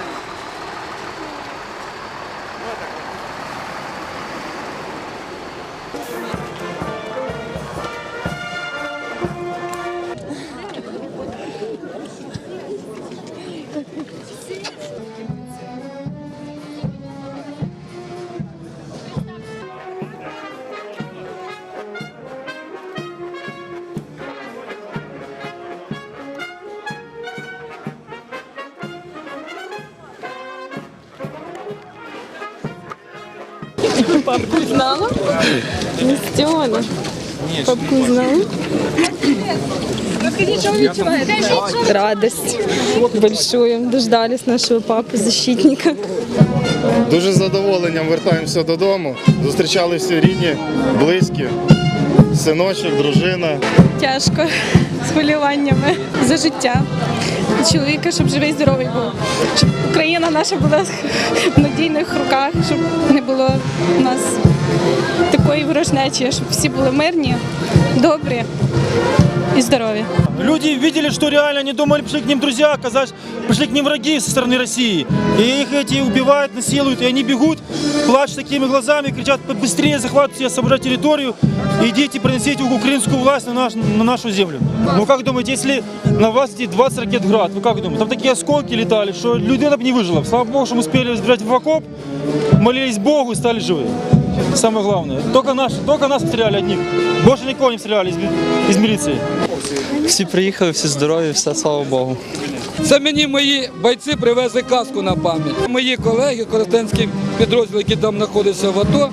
たいな。どうやった。Папку знала? Настена. Папку знала? Радость большую. Дождались нашого папу защитника. Дуже з задоволенням вертаємося додому. Зустрічали всі рідні, близькі, синочок, дружина. Тяжко з хвилюваннями за життя. Чоловіка, щоб живий здоровий був. Щоб Україна наша була в надійних руках, щоб не було у нас такої ворожнечі, щоб всі були мирні, добрі і здорові. Люди видели, что реально они думали, пришли к ним друзья, оказались, пришли к ним враги со стороны России. И их эти убивают, насилуют, и они бегут, плачут такими глазами, кричат, быстрее захватывайте себе, освобождать территорию, идите приносите украинскую власть на, наш, на нашу землю. Ну как думаете, если на вас летит 20 ракет град, вы как думаете, там такие осколки летали, что людина бы не выжила. Слава Богу, что мы успели сбежать в окоп, молились Богу и стали живы. Самое главное. Только, наш, только нас стреляли одних. Больше никого не стреляли из, из милиции. Всі приїхали, всі здорові, все слава Богу. Це мені мої бойці привезли каску на пам'ять. Мої колеги, коростенські підрозділи, які там знаходяться в АТО,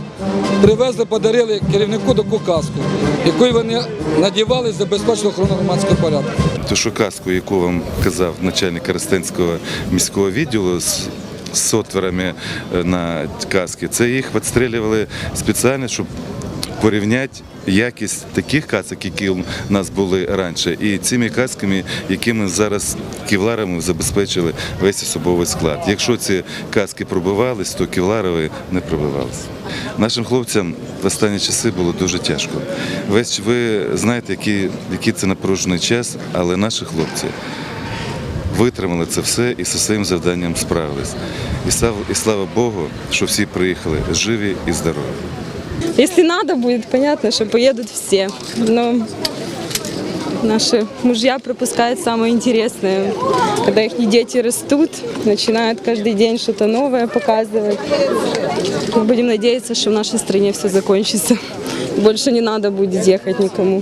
привезли, подарили керівнику таку каску, яку вони надівали за безпечну охорону громадського порядку. Ту що казку, яку вам казав начальник Коростенського міського відділу з сотворами е, на каски, це їх відстрілювали спеціально, щоб порівняти якість таких касок, які у нас були раніше, і цими касками, якими зараз кевларами забезпечили весь особовий склад. Якщо ці каски пробивались, то кевларові не пробивалися. Нашим хлопцям в останні часи було дуже тяжко. Весь ви знаєте, який, який це напружений час, але наші хлопці витримали це все і зі своїм завданням справились. І слава, Богу, що всі приїхали живі і здорові. Если надо будет, понятно, что поедут все. Но наши мужья пропускают самое интересное. Когда их дети растут, начинают каждый день что-то новое показывать. Будем надеяться, что в нашей стране все закончится. Больше не надо будет ехать никому.